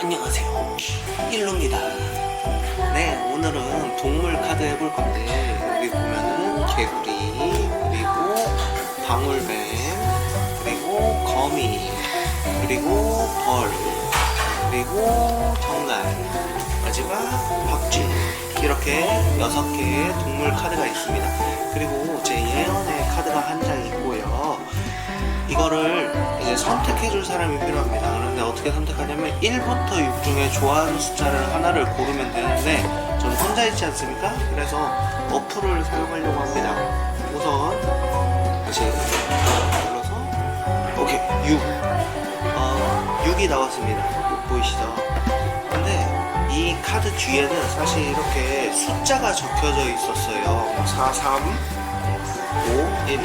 안녕하세요. 일루입니다. 네, 오늘은 동물 카드 해볼 건데, 여기 보면은 개구리, 그리고 방울뱀, 그리고 거미, 그리고 벌, 그리고 정갈, 마지막 박쥐. 이렇게 여섯 개의 동물 카드가 있습니다. 그리고 제 예언의 카드가 한 장 있고요. 이거를 이제 선택해줄 사람이 필요합니다. 그런데 어떻게 선택하냐면 1부터 6 중에 좋아하는 숫자를 하나를 고르면 되는데 저는 혼자 있지 않습니까? 그래서 어플을 사용하려고 합니다. 우선 다시 눌러서 오케이 6 어, 6이 나왔습니다. 보이시죠? 뒤에는 사실 이렇게 숫자가 적혀져 있었어요. 4, 3, 5, 1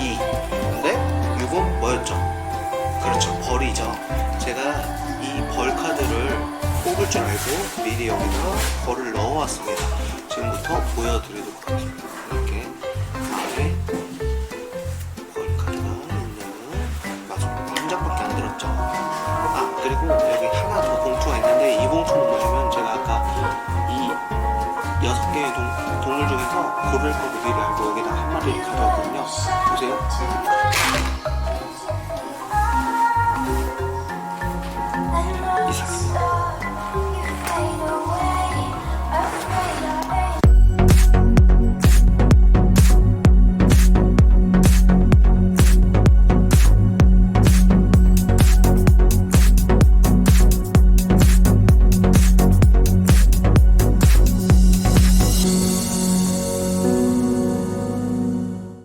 2. 근데 6은 뭐였죠? 그렇죠. 벌이죠. 제가 이 벌 카드를 뽑을 줄 알고 미리 여기다 벌을 넣어왔습니다. 지금부터 보여드리도록 하겠습니다. 이렇게 6개의 동물 중에서 고를 거북이라고 여기다 한 마리를 가져왔거든요. 보세요.